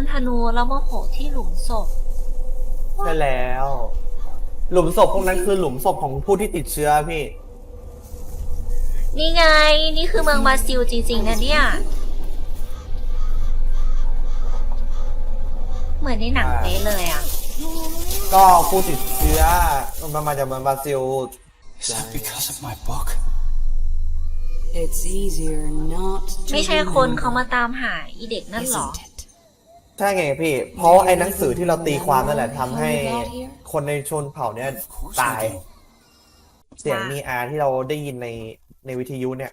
นธนูแล้วมาโผล่ที่หลุมศพ ใช่แล้ว หลุมศพพวกนั้นคือหลุมศพของผู้ที่ติดเชื้อพี่ นี่ไง นี่คือเมืองบราซิลจริง ๆ นะเนี่ย เหมือนในหนังอ่าเป๊ะเลยอะ ก็ผู้ติดเชื้อมันมาจากเมืองบราซิล Is that because of my book? It's easier not to ไม่ใช่คนเขา remember, มาตามหาอีเด็กนั่นเหรอ isn't it? ใช่ไงพี่ เพราะไอ้หนังสือที่เราตีความนั่นแหละทำให้คนในชนเผ่าเนี้ย Of course ตาย I do. เสียงมีอาที่เราได้ยินในในวิทยุเนี่ย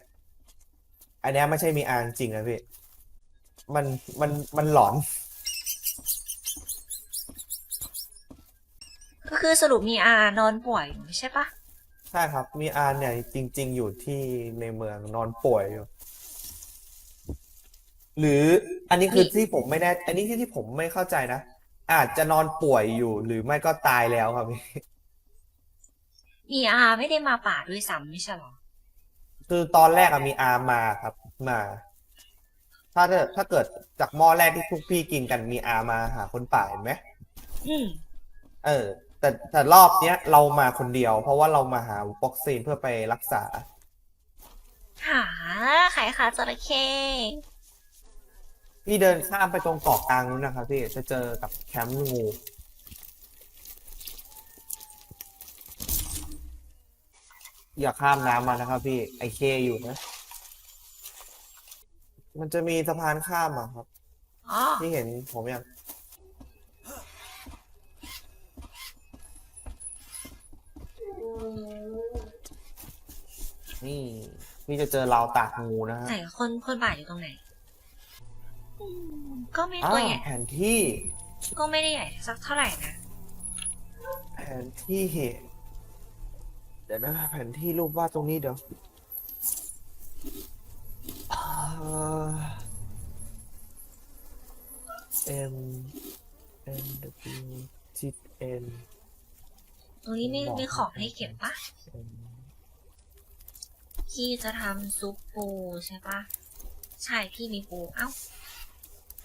อันเนี้ยไม่ใช่มีอาจริงนะพี่ มันมันมันหลอน ก็คือสรุปมีอานอนป่วยอยู่ไม่ใช่ปะ ใช่ครับ มีอาเนี่ยจริง ๆ อยู่ที่ในเมืองนอนป่วยอยู่ หรืออันนี้คือที่ผมไม่แน่อันนี้ที่ที่ผมไม่เข้าใจนะ อาจจะนอนป่วยอยู่หรือไม่ก็ตายแล้วครับพี่ มีอาไม่ได้มาป่าด้วยซ้ำไม่ใช่เหรอ คือตอนแรกอะมีอามาครับ มา ถ้าเกิดถ้าเกิดจากหม้อแรกที่พวกพี่กินกันมีอามาหาคนป่าเห็นไหมอืมเออ แต่แต่รอบเนี้ยเรามาคนเดียว เพราะว่าเรามาหาวัคซีนเพื่อไปรักษา หาขายขาจระเข้ พี่เดินข้ามไปตรงเกาะกลางนู้นนะครับพี่จะเจอกับแคมป์งูอย่าข้ามน้ำมานะครับพี่ไอเคอยู่นะ มันจะมีสะพานข้ามอะครับอ๋อที่เห็นผมยังนี่พี่จะเจอราวตากงูนะฮะไหนคนคนป่าอยู่ตรงไหน ก็ไม่อ้าตัววใหญ่แผนที่ก็ไม่ได้ใหญ่สักเท่าไหร่นะ แผนที่เดี๋ยวนะ แผนที่รูปวาดตรงนี้เดี๋ยวอ่า M N W T N ตรงนี้มีบอกมีของให้เก็บปะ M พี่จะทำซุปปูใช่ปะใช่พี่มีปูเอ้า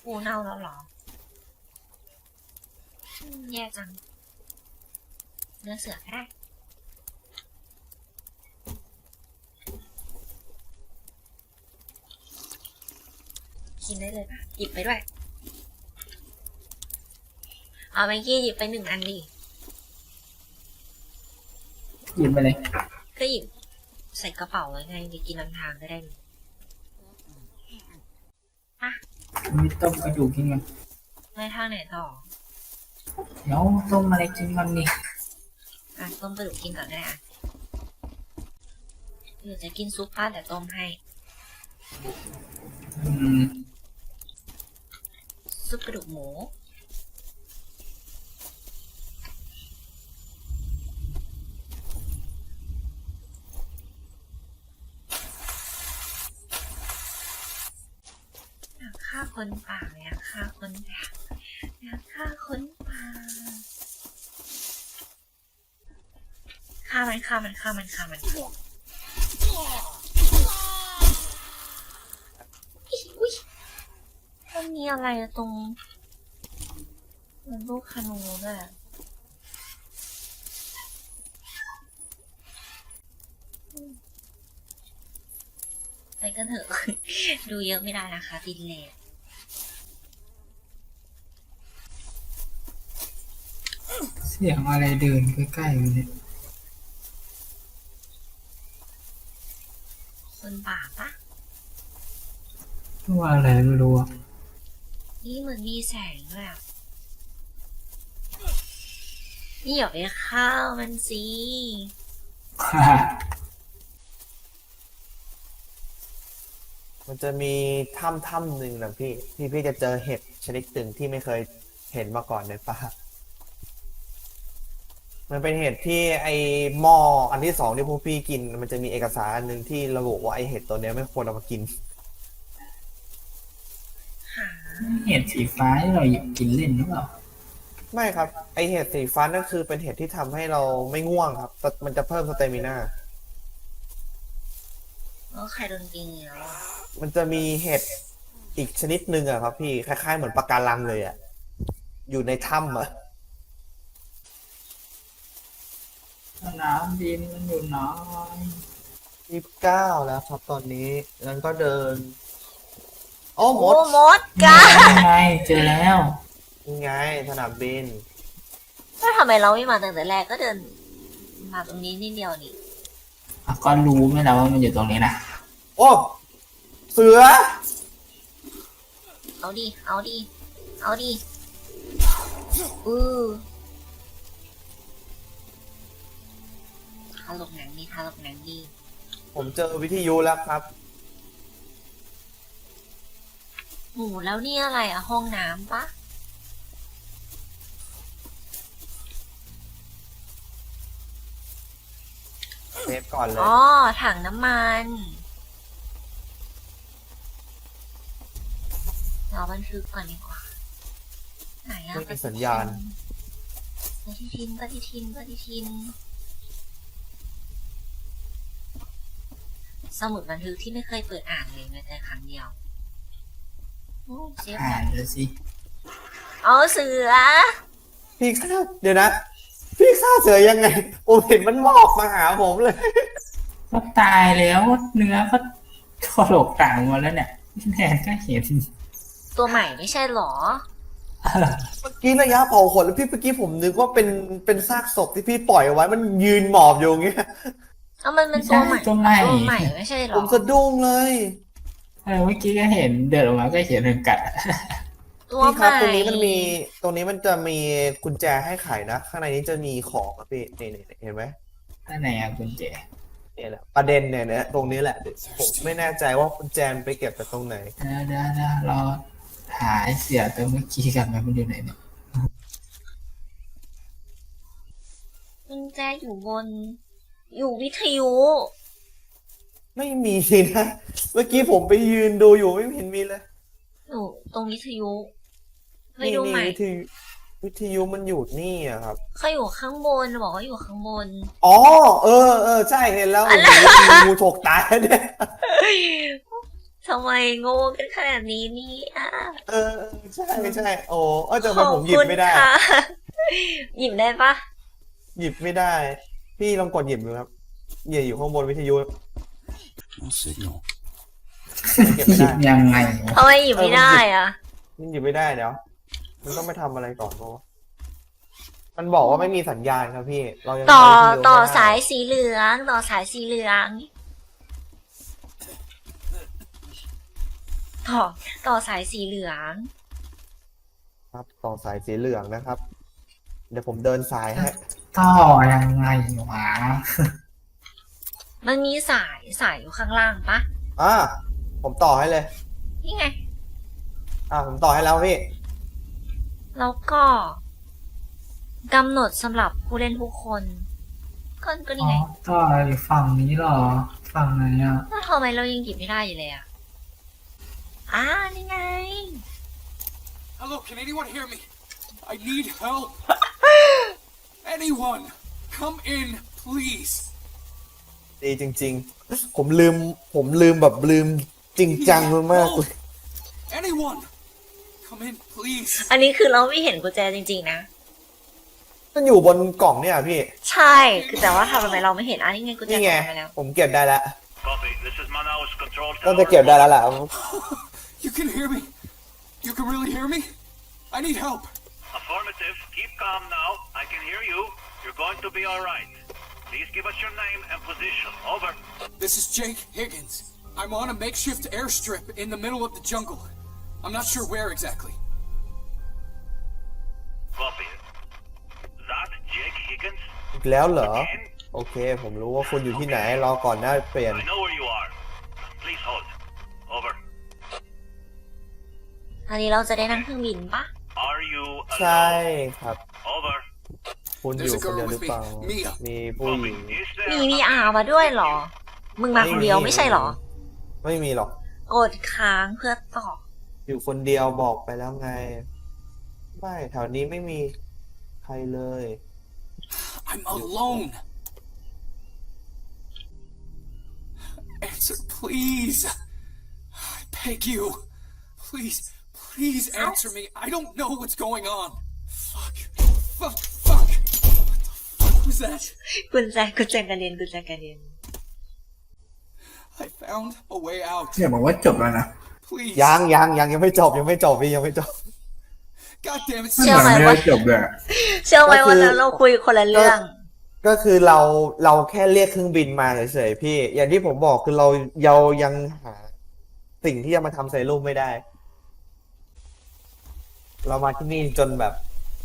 ปูเน่าแล้วเหรออืมแย่จัง เนื้อเสือก็ได้กินได้เลยปะหยิบไปด้วย เอาไมกี้หยิบไปหนึ่งอันดิ หยิบไปเลย ก็หยิบใส่กระเป๋าไว้ไงเดี๋ยวกินนำทางก็ได้นี่ มีต้มกระดูกกินกันไม่ทางไหนต่อเดี๋ยวต้มอะไรกินกันนี่อะต้มกระดูกกินก่อนก็ได้อะเดี๋ยวจะกินซุปป้าแต่ต้มให้ อืมซุปกระดูกหมู อยากฆ่าคนป่าอยากฆ่าคนป่าอยากฆ่าคนป่าฆ่ามันฆ่ามันฆ่ามันฆ่ามันอุ้ยมันมีอะไรตรงมันลูกคานูด้วยอะอืมไปกันเถอะ ดูเยอะไม่ได้นะคะดินเลด สียงอะไรเดินใกล้ๆอยู่เนี่ยคนป่าปะตัวอะไรไม่รู้อะนี่เหมือนมีแสงด้วยอะนี่อย่าไปเข้าวมันสิมันจะมีถ้ำถ้ำหนึ่งนะพี่ที่พี่จะเจอเห็ดชนิดหนึ่งที่ไม่เคยเห็นมาก่อนในป่า มันเป็นเห็ดที่ไอหม้ออันที่สองที่พวกพี่กิน มันจะมีเอกสารอันหนึ่งที่ระบุว่าไอเห็ดตัวเนี้ยไม่ควรเอามากินหาเห็ดสีฟ้าที่เราหยิบกินเล่นหรือเปล่าไม่ครับ ไอเห็ดสีฟ้านั่นคือเป็นเห็ดที่ทำให้เราไม่ง่วงครับแต่มันจะเพิ่มสเตมินาเออใครโดนกินอีกแล้วอะมันจะมีเห็ดอีกชนิดหนึ่งอะครับพี่คล้ายๆเหมือนปะการังเลยอะอยู่ในถ้ำอะ สนามบินมันอยู่น้อยยี่สิบเก้าแล้วครับตอนนี้งั้นก็เดิน โอ้หมโอ้ดมดกายังไงเจอแล้วยังไงสนามบินแล้วทำไมเราไม่มาตั้งแต่แรกก็เดิน มาตรงนี้นิดเดียวนี่อะก็รู้ไหมล่ะว่ามันอยู่ตรงนี้นะโอ้ เสือ เอาดิเอาดิเอาดิอือาลกหนังดีทาลกหนังดี ผมเจอวิทยุแล้วครับหมูแล้วนี่อะไรอะห้องน้ำปะเซฟก่อนเลย อ๋อ ถังน้ำมัน เราบันทึกก่อนดีกว่า ไหนอะไม่มีสัญญาณ ปฏิทินปฏิทินปฏิทิน สมุดบันทึกที่ไม่เคยเปิดอ่านเลยแม้แต่ครั้งเดียวโอ้เซฟอ่านดูสิเอาเสือ พี่ฆ่าเดี๋ยวนะ พี่ฆ่าเสือยังไงผมเห็นมันมอบมาหาผมเลยก็ตายแล้วเนื้อก็ถลกต่างหมดแล้วเนี่ยแทนก็เห็นตัวใหม่ไม่ใช่หรอ เมื่อกี้ระยะเผาขนแล้วพี่เมื่อกี้ผมนึกว่าเป็นเป็นซากศพที่พี่ปล่อยเอาไว้มันยืนหมอบอยู่อย่างเงี้ย เอามันเป็นตัวใหม่ตัวใหม่ ตัวใหม่ไม่ใช่หรผอมสะดุ้งเลย เออเมื่อกี้ก็เห็นเดินออกมาก็เห็นเป็นกัดตัวพี่ใหครับม่ตรงนี้มันมีตรงนี้มันจะมีกุญแจให้ไขนะ ข้างในนี้จะมีของครับพี่นี่นี่เห็นไหมท่านไหนอะกุญแจเนี่ยแหละประเด็นเนี่ยเนี่ยตรงนี้แหละเดี๋ยวผมไม่แน่ใจว่ากุญแจมันไปเก็บจากตรงไหน เดี๋ยวเดี๋ยวเดี๋ยวเราหาไอ้เสียตัวเมื่อกี้กันไหมมันอยู่ไหนเนี่ยกุญแจอยู่บน อยู่วิทยุ ไม่มีนะ เมื่อกี้ผมไปยืนดูอยู่ไม่เห็นมีเลยอยู่ตรงวิทยุไปนี่ดูนี่ใหม่วิทยุวิทยุมันอยู่นี่อะครับ เขาอยู่ข้างบนบอกว่าอยู่ข้างบน อ๋อ เออเออใช่เห็นแล้วโอ้โหงูฉกตายเนี่ย ทำไมโง่กันขนาดนี้เนี่ยเออเออใช่ใช่โอ้เออแต่ทำไมผมหยิบไม่ได้ขอบคุณค่ะ หยิบได้ปะ หยิบไม่ได้ พี่ลองกดหยิบดูครับเหย่อยู่ข้างบนวิทยุ No signal. เก็บไม่หยิได้บยังไงวะทำไมหยิบไม่ได้อะมันหยิบไม่ได้เดี๋ยวมันต้องไปทำอะไรก่อนเพราะว่ามันบอกว่าไม่มีสัญญาณครับพี่ เรายังต่อใช้วิทยุต่อไม่ได้สายสีเหลือง ต่อสายสีเหลืองต่อต่อสายสีเหลือง ครับ ต่อสายสีเหลืองนะครับ เดี๋ยวผมเดินสายให้ ต่อยังไงวะมันมีสายสายอยู่ข้างล่างปะอ่าผมต่อให้เลย นี่ไง อ่าผมต่อให้แล้วพี่ แล้วก็กำหนดสำหรับผู้เล่นทุกคนก็ก็อ๋นี่อไงต่ออยู่ฝั่งนี้เหรอ ฝั่งไหนอะแล้วทำไมเรายังหยิบไม่ได้อยู่เลยอะอ่านี่ไง Hello, can anyone hear me? I need help. Anyone, come in, please. ดีจริง ๆ ผมลืม ผมลืมแบบลืมจริงจังมากๆเลย Anyone, come in, please. อันนี้คือเราไม่เห็นกุญแจจริง ๆ นะ มันอยู่บนกล่องเนี่ยพี่ ใช่คือแต่ว่าทำไมเราไม่เห็นอันนี้ไงกุญแจนี่ไงหายไปแล้ว ผมเก็บได้แล้ว Copy. This is Manaus Control ก็ Tower. จะเก็บได้แล้วแหละ You can hear me. You can really hear me. I need help. Affirmative. Keep calm now. I can hear you. You're going to be all right. Please give us your name and position. Over. This is Jake Higgins. I'm on a makeshift airstrip in the middle of the jungle. I'm not sure where exactly. Copy. That Jake Higgins? อีกแล้วเหรอ Again? โอเค ผมรู้ว่าคุณอยู่ที่ไหน รอก่อนหน้าเปลี่ยน I know where you are. Please hold. Over. อันนี้เราจะได้นั่งเครื่องบินปะ Are you ใช่ alone? ครับ Over. คุณอยู่คนเดียวหรือเปล่า Mia มีผู้หญิง Copy. Is there มีมีอามาด้วยเหรอ มึงมาคนเดียวไม่ใช่เหรอ ไม่มีหรอกกดค้างเพื่อตอบ อยู่คนเดียวบอกไปแล้วไง ไม่แถวนี้ไม่มีใครเลย I'm alone. Answer, please. I beg you. Please, please answer me. I don't know what's going on. Fuck. Fuck. Fuck. What the fuck was that? กุญแจกุญแจกระเด็นกุญแจกระเด็น I found a way out. อย่าบอกว่าจบแล้วนะ Please. ยังยังยังยังไม่จบยังไม่จบพี่ยังไม่จบ God damn it. มันเชื่เหอมือนไหมไม่ว่าได้จบเลยอะเชื่อไหมก็คือวันนั้นเราคุยคนละเรื่อง ก็คือเราเราแค่เรียกเครื่องบินมาเฉยๆพี่ อย่างที่ผมบอกคือเราเรายังหา สิ่งที่จะมาทำเซรุ่มไม่ได้ เรามาที่นี่จนแบบ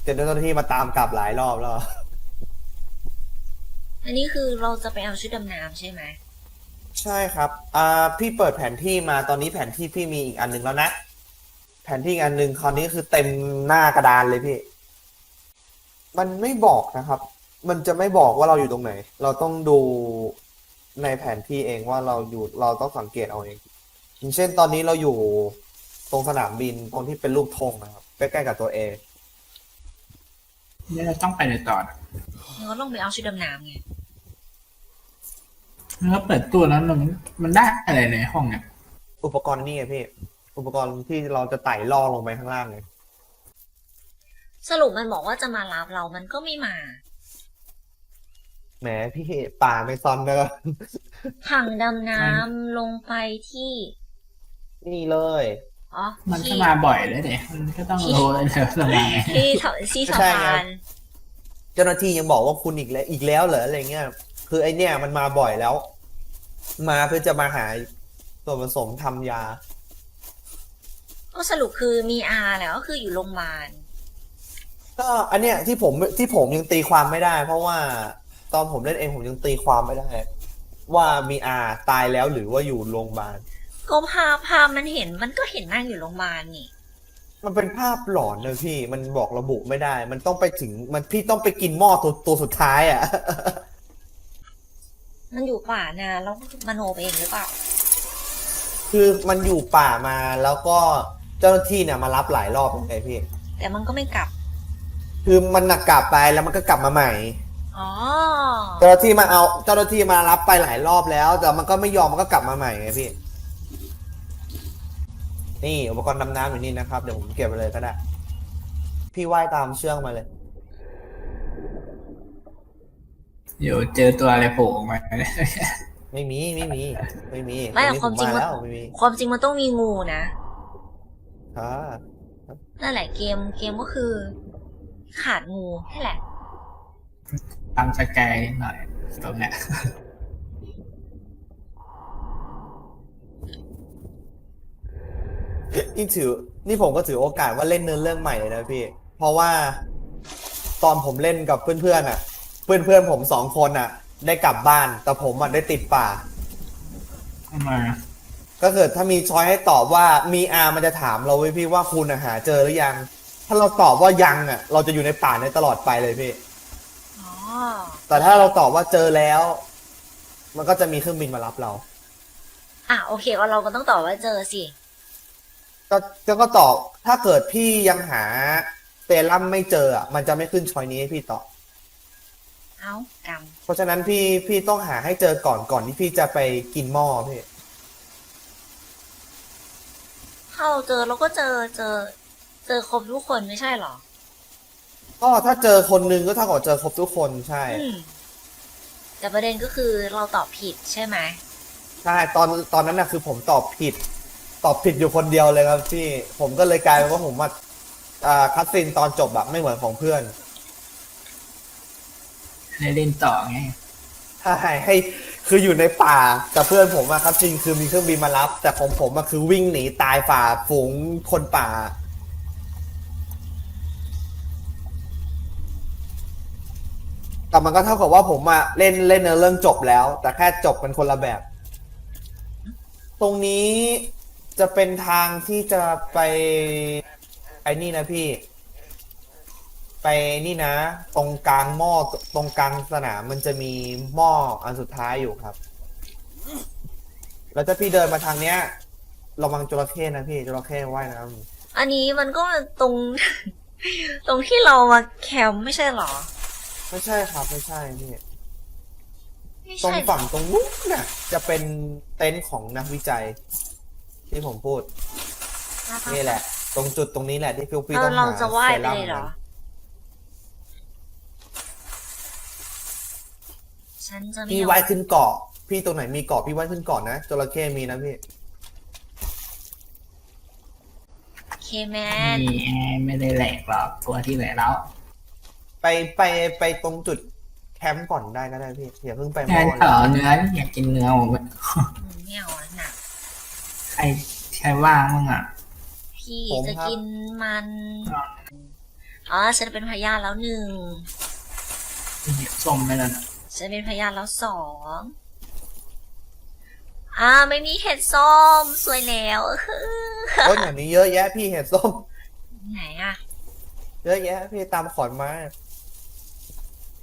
จนเจ้าหน้าที่มาตามกลับหลายรอบแล้ว อันนี้คือเราจะไปเอาชุดดำน้ำใช่ไหมใช่ครับ อ่า พี่เปิดแผนที่มาตอนนี้แผนที่พี่มีอีกอันหนึ่งแล้วนะ แผนที่อีกอันหนึ่งคราวนี้คือเต็มหน้ากระดานเลยพี่ มันไม่บอกนะครับ มันจะไม่บอกว่าเราอยู่ตรงไหน เราต้องดูในแผนที่เองว่าเราอยู่ เราต้องสังเกตเอาเองอย่างเช่นตอนนี้เราอยู่ตรงสนามบินตรงที่เป็นรูปธงนะครับ ใกล้ๆกับตัวเอนี่เราต้องไปในต่อนะเราก็ต้องไปเอาชุดดำน้ำไง แล้วเปิดตู้แล้วมันมันได้อะไรในห้องเนี่ยอุปกรณ์นี่ไงพี่ อุปกรณ์ที่เราจะไต่ล่อลงไปข้างล่างไงสรุปมันบอกว่าจะมารับเรามันก็ไม่มาแหมพี่ป่าไม่ซอนเนอะถังดำน้ำลงไปที่ นี่เลย อ๋อมันก็ที่มาบ่อยแล้วเนี่ยมันก็ต้องรู้เลยเถอะสบายที่ถที่สะใช่พาไงนเจ้าหน้าที่ยังบอกว่าคุณอีกแล้วอีกแล้วเหรออะไรเงี้ย คือไอเนี่ยมันมาบ่อยแล้ว มาเพื่อจะมาหาส่วนผสมทำยา ก็สรุปคือมีอาแล้วก็คืออยู่โรงพยาบาลก็อันเนี้ยที่ผมที่ผมยังตีความไม่ได้ เพราะว่าตอนผมเล่นเองผมยังตีความไม่ได้ ว่ามีอาตายแล้วหรือว่าอยู่โรงพยาบาลก็ภาพภาพมันเห็นมันก็เห็นนั่งอยู่โรงพยาบาลนี่ มันเป็นภาพหลอนเลยพี่มันบอกระบุไม่ได้ มันต้องไปถึงมันพี่ต้องไปกินหม้อตัวตัวสุดท้ายอะ มันอยู่ป่านานแล้วมโนไปเองหรือเปล่า คือมันอยู่ป่ามาแล้วก็เจ้าหน้าที่เนี่ยมารับหลายรอบไงพี่ แต่มันก็ไม่กลับ คือมันหนักกลับไปแล้วมันก็กลับมาใหม่ อ๋อ เจ้าหน้าที่มาเอาเจ้าหน้าที่มารับไปหลายรอบแล้ว แต่มันก็ไม่ยอมมันก็กลับมาใหม่ไงพี่ นี่อุปกรณ์ดำน้ำอยู่นี่นะครับเดี๋ยวผมเก็บไปเลยก็ได้ พี่ว่ายตามเชือกมาเลย เดี๋ยวเจอตัวอะไรโผล่ออกมาไม่มีไม่มี ไม่มีไม่หรอกตความจริงผมันแล้วไม่มีความจริงมันต้องมีงูนะอ่านั่นแหละเกมเกมก็คือ ขาดงูนี่แหละตามสกายนิดหน่อยตรงเนี้ยนี่ถือ นี่ผมก็ถือโอกาสว่าเล่นเนื้อเรื่องใหม่เลยนะพี่ เพราะว่าตอนผมเล่นกับเพื่อนๆอะ เพื่อนๆผมสองคนอะ ได้กลับบ้าน แต่ผมอะได้ติดป่าเข้ามาก็เกิดถ้ามีช้อยให้ตอบว่ามีอามันจะถามเราไว้ยพี่ว่าคุณอะหาเจอหรือยัง ถ้าเราตอบว่ายังอะ เราจะอยู่ในป่าในตลอดไปเลยพี่ อ๋อ แต่ถ้าเราตอบว่าเจอแล้ว มันก็จะมีเครื่องบินมารับเรา อะโอเคก็เราก็ต้องตอบว่าเจอสิ ก็ก็ก็ตอบถ้าเกิดพี่ยังหาเซรั่มไม่เจออะมันจะไม่ขึ้นช้อยนี้ให้พี่ตอบ เอ้ากรรมเพราะฉะนั้นพี่พี่ต้องหาให้เจอก่อนก่อนที่พี่จะไปกินหม้อพี่ถ้าเราเจอเราก็เจอเจอ เจอครบทุกคนไม่ใช่เหรอก็ถ้าเจอคนนึงก็เท่ากับเจอครบทุกคนใช่ อืมแต่ประเด็นก็คือเราตอบผิดใช่ไหมใช่ตอนตอนนั้นนะคือผมตอบผิด ตอบผิดอยู่คนเดียวเลยครับพี่ ผมก็เลยกลายเป็นว่าผมมาอ่าคัดซีนตอนจบแบบไม่เหมือนของเพื่อน ได้เล่นต่อไงใช่ให้คืออยู่ในป่าแต่เพื่อนผมอะครับ จริงคือมีเครื่องบินมารับ แต่ของผมอะคือวิ่งหนีตายฝ่าฝูงคนป่า แต่มันก็เท่ากับว่าผมอะเล่นเล่นเนื้อเรื่องจบแล้ว แต่แค่จบเป็นคนละแบบ ตรงนี้จะเป็นทางที่จะไป ไอ้นี่นะพี่ ไปนี่นะ ตรงกลางหม้อตรงกลางสนามมันจะมีหม้ออันสุดท้ายอยู่ครับ แล้วถ้าพี่เดินมาทางเนี้ยระวังจระเข้นะพี่จระเข้ว่ายน้ำอันนี้มันก็ตรง ตรงที่เรามาแคมป์ไม่ใช่เหรอไม่ใช่ครับไม่ใช่พี่ไม่ตรงใช่ฝั่งตรงนู้นน่ะ จะเป็นเต็นท์ของนักวิจัย ที่ผมพูดนี่แหละ ตรงจุดตรงนี้แหละที่พี่พี่เราต้องหาเราจะว่ายไปซรั่มเลยเหรอกั ฉันจะไม่พี่ยอมว่ายขึ้นเกาะ พี่ตรงไหนมีเกาะพี่ว่ายขึ้นเกาะนะจระเข้มีนะพี่เคแมนนี่ไงไม่ได้แหลกหรอกตัวที่ไหนแล้วไปไปไปตรงจุดแคมป์ก่อนได้ก็ได้พี่อย่าเพิ่งไปมงานอเผาเนื้ออยากกินเนื้อผมอืมไม่เอาอะหนักใครใครว่างบ้างอะ พี่จะกินมันอ๋อฉันเป็นพยานแล้วหนึ่งเห็ดส้มไม่แล้วนะ ฉันเป็นพยานแล้วสองอ่าไม่มีเห็ดส้มสวยแล้วโอ้ยอย่างนี้เยอะแยะพี่เห็ดส้ม ไหนอะเยอะแยะ พี่ตามขอนไม้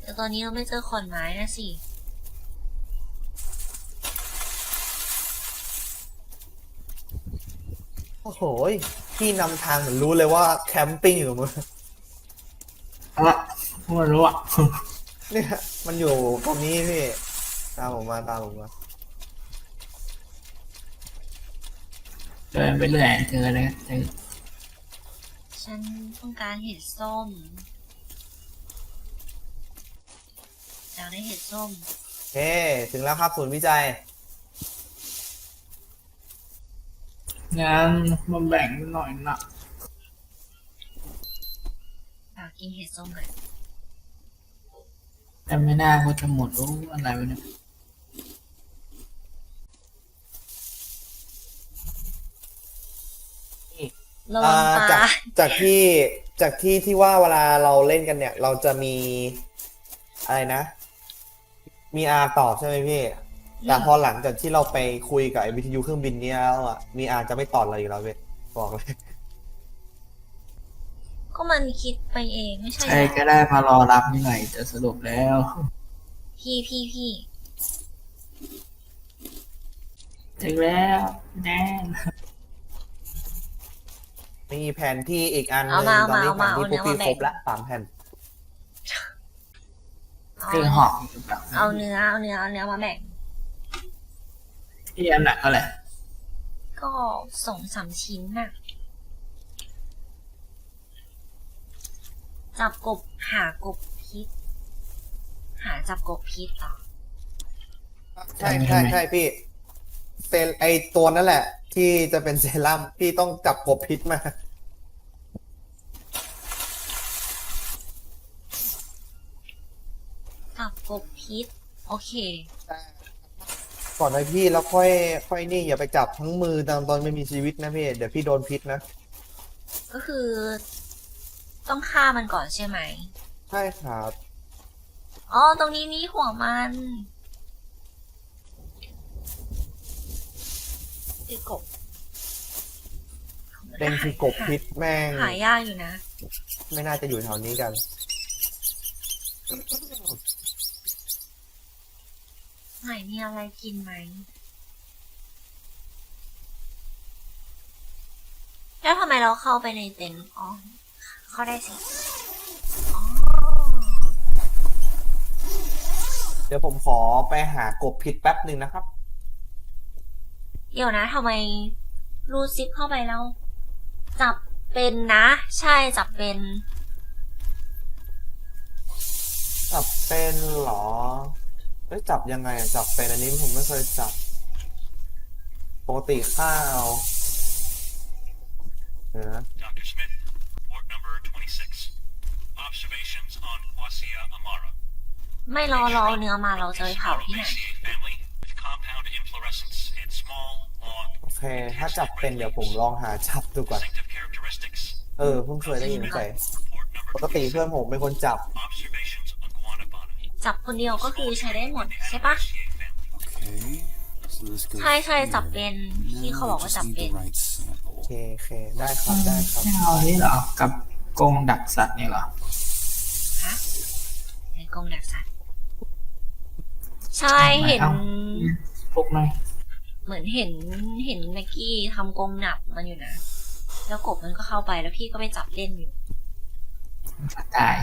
แต่ตอนนี้เราไม่เจอขอนไม้นะสิโอ้โหยพี่นำทางเหมือนรู้เลยว่าแคมปิ้งอยู่ตรงนู้นเพราะว่าไม่รู้อะเนี่ย มันอยู่ตรงนี้พี่ ตามผมมาตามผมมาเดินไปเรื่อยเจอเลยเจอฉันต้องการเห็ดส้มอยากได้เห็ดส้ม เฮ้ถึงแล้วครับศูนย์วิจัยงั้นมาแบ่งหน่อยนะอยากกินเห็ดส้มเลย แต่ไม่น่าก็จะหมดรู้อะไรวะเนี่ยระวัอ่างปจากลาจากที่จากที่ที่ว่าเวลาเราเล่นกันเนี่ย เราจะมีอะไรนะ มีอาตอบใช่ไหมพี่ แต่พอหลังจากที่เราไปคุยกับไอ้วิทยุเครื่องบินเนี้ยแล้วอะมีอาจะไม่ตอบเราอีกแล้วเว้ยบอกเลย ก็มันคิดไปเองไม่ใช่ใครเหรก็อได้มารอรับหน่อยจะสรุปแล้ว พี่พี่พี่ถึงแล้วแดนมีแผนที่อีกอันหนึเอางมาตอนนี้เอาแผมานที่พวกเอาพี่เนื้อมาครบแบ่งละสามแผ่นเครื่องหอกอยู่แบบเอาเนื้อเอาเนื้อเอาเนื้อมาแบ่งที่อันหนักเท่าไหร่ก็สองสามชิ้นน่ะ จับกบหากบพิษ หาจับกบพิษเหรอใช่ใช่ใช่พี่เซลไอตัวนั่นแหละ ที่จะเป็นเซรั่มพี่ต้องจับกบพิษมา จับกบพิษ โอเค ก่อนไว้พี่แล้วค่อย ค่อยนี่อย่าไปจับทั้งมือตอนตอนไม่มีชีวิตนะพี่ เดี๋ยวพี่โดนพิษนะ ก็คือ ต้องฆ่ามันก่อนใช่ไหม ใช่ครับ อ๋อ ตรงนี้นี่หัวมันคือกบเป็นคือกบพิษแม่ง หายากอยู่นะ ไม่น่าจะอยู่แถวนี้กัน ไหนมีอะไรกินไหม แล้วทำไมเราเข้าไปในเต็นท์อ๋อ เข้าได้สิอ๋อเดี๋ยวผมขอไปหากบพิษแป๊บหนึ่งนะครับ เดี๋ยวนะทำไมรูดซิปเข้าไปแล้ว จับเป็นนะ ใช่จับเป็นจับเป็นเหรอเอ้ยจับยังไงอะจับเป็นอันนี้ผมไม่เคยจับ ปกติข้าวเดี๋ยวนะ Dr. Smith, 6. Observations on Wasia amara. ไม่รอรอเนื้อมาเราจะไปเผาที่ไหน family with compound inflorescence and small, long, โอเค ถ้าจับเป็นเดี๋ยวผมลองหาจับดูก่อน distinctive characteristics. เออเพิ่งเคยได้ยินไป Report ป number กติเพื่อนผมเป็นคนจับ Observations on Guanabana. จับคนเดียวก็คือใช้ได้หมดใช่ปะ Wasia family. Okay. So let's go. ใช่ใช่จับเป็น here. ที่ Now เขา we บอกว่า just จับ need เป็น the right โอ sample. เคโอเค ได้ครับได้ครับ ไม่เอานี่เหรอ กับ กรงดักสัตว์นี่เหรอฮะในกรงดักสัตว์ใช่เห็นเอาพวกน้อยเหมือนเห็นเห็นแม็กกี้ทำกรงหนับมันอยู่นะแล้วกบมันก็เข้าไปแล้วพี่ก็ไปจับเล่นอยู่ตาย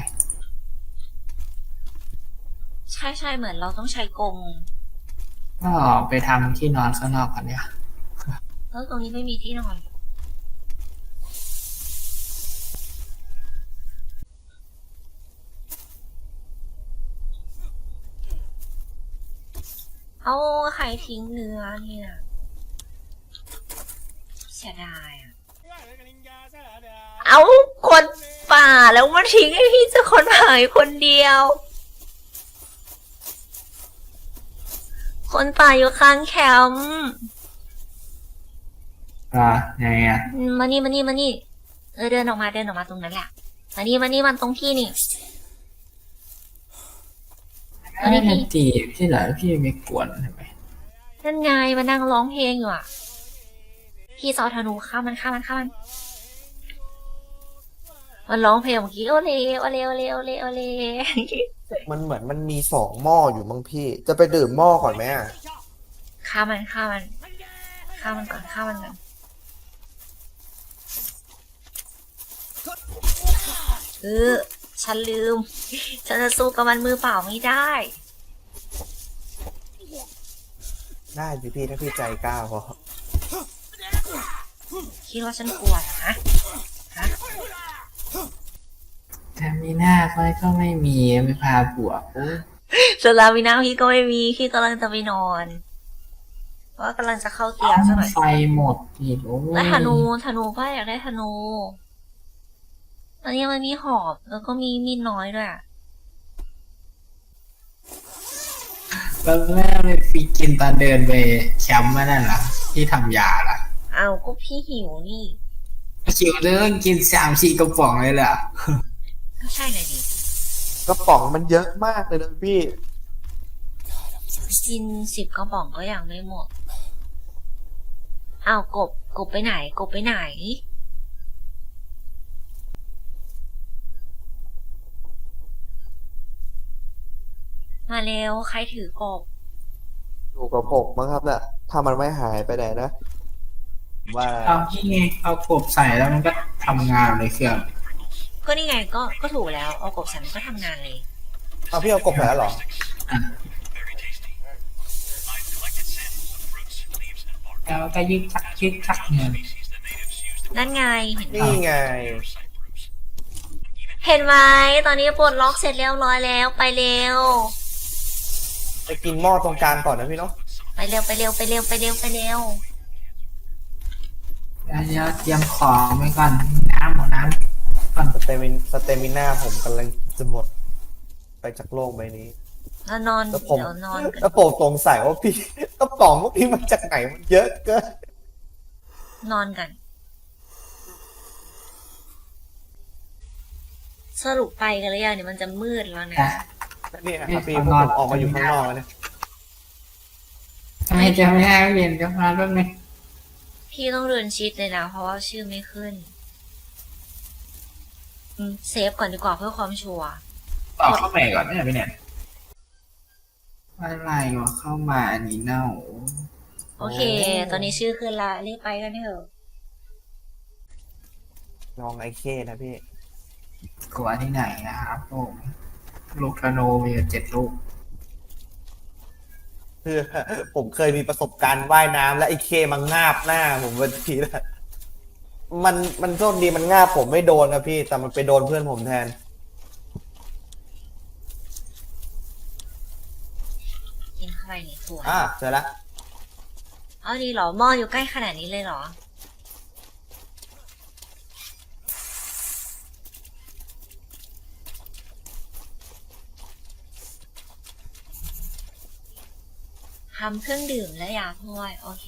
ใช่ใช่เหมือนเราต้องใช้กรงก็ไปทำที่นอนข้างนอกกันเนี่ยแล้วตรงนี้ไม่มีที่นอน เอาใครทิ้งเนื้อเนี่ยเสียดายอะเอาคนป่าแล้วมาทิ้งให้พี่เจะคนหายคนเดียว คนป่าอยู่ข้างแคมป์อ่าไงอะอืมมานี่มานี่มานี่ เออเดินออกมาเดินออกมาตรงนั้นแหละมานี่มานี่มันตรงที่นี่ อันนี้ไม่พี่ได้จีบที่ไหนพี่ไม่กวนใช่ไหมนั่นไงมานั่งร้องเพลงอยู่อะ พี่ซอธนูข้ามมันข้ามมันข้ามมัน มันร้องเพลงเมื่อกี้โอเลโอเลโอเลโอเลโอเลมันเหมือนมันมีสองหม้ออยู่มั้งพี่ จะไปดื่มหม้อก่อนไหมอะข้ามมันข้ามมันข้ามมันก่อนข้ามมันก่อนเออ ฉันลืม ฉันจะสู้กับมันมือเปล่าไม่ได้ ได้สิพี่ถ้าพี่ใจกล้าพอคิดว่าฉันกลัวเหรอฮะฮะแต่มีหน้าก็ก็ไม่มีไม่พาบวกโอ้ยส่วนลาวินาพี่ก็ไม่มีพี่กำลังจะไปนอนเพราะว่ากำลังจะเข้าเตียงซะหน่อยไฟหมดอีกโอ้ยแล้วธนูธนูป้าอยากได้ธนูต อนนี้มันมีหอบแล้วก็มีมีดน้อยด้วยอะแล้วแม่ไปฟีกินตอนเดินไปแคมป์มานั่นเหรอที่ทำยาล่ะเอาก็พี่หิวนี่ คิวเรื่องกินสามสี่กระป๋องเลยเหรอก็ใช่เลยดิกระป๋องมันเยอะมากเลยนะพี่ กินสิบกระป๋องก็ยังไม่หมดอ้าวกบกบไปไหน กบไปไหน มาเร็วใครถือกบอยู่กับผมมั้งครับน่ะ ถ้ามันไม่หายไปไหนนะว่าเอาที่ไงเอากบใส่แล้วมันก็ทำงานเลยเครื่องก็นี่ไงก็ก็ถูกแล้วเอากบใส่มันก็ทำงานเลย เอาพี่เอากบไปแล้วเหรอแล้วก็ยึกชักยึกชักเงินนั่นไงเห็นนี่ไง เห็นไหมตอนนี้ปลดล็อกเสร็จเรียบร้อยแล้วไปเร็ว ไปกินหม้อตรงกลางก่อนนะพี่เนาะไปเร็วไปเร็วไปเร็วไปเร็วไปเร็วแล้วเดี๋ยวเตรียมของไว้ก่อนน้ำหมดน้ำก่อนสเตมินสเตมิน่าผมกำลังจะหมด ไปจากโลกใบนี้ แล้วนอนแล้วผม เดี๋ยวนอนกันแล้วผมสงสัยว่าพี่กระป๋องพวกพี่มาจากไหนมันเยอะเกินนอนกัน สรุปไปกันหรือยังเนี่ยมันจะมืดแล้วนะ นะ นี่นะครับพี่พวกผมออกมาอยู่ข้างนอกแล้วเนี่ยทำไมจะไม่ให้เรียนจะมาแป๊บนึงพี่ต้องเดินชิดเลยนะ เพราะว่าชื่อไม่ขึ้นอืมเซฟก่อนดีกว่าเพื่อความชัวร์ต่อเข้าไปก่อนไม่ใช่ไปเนี่ยอะไรวะเข้ามาอันนี้เน่า โอเค ตอนนี้ชื่อขึ้นละรีบไปกันเถอะลองไอเคนะพี่กลัวที่ไหนนะครับผม ลูกธนูมีอยู่เจ็ดลูกคือผมเคยมีประสบการณ์ว่ายน้ำและไอเคมันงาบหน้า ผมวันทีละมันมันโชคดีมันงาบผมไม่โดนนะพี่ แต่มันไปโดนเพื่อนผมแทนกินเข้าไปนี่สวยอะเจอละ เอาดีเหรอหม้ออยู่ใกล้ขนาดนี้เลยเหรอ ทำเครื่องดื่มและยาถ้วย โอเค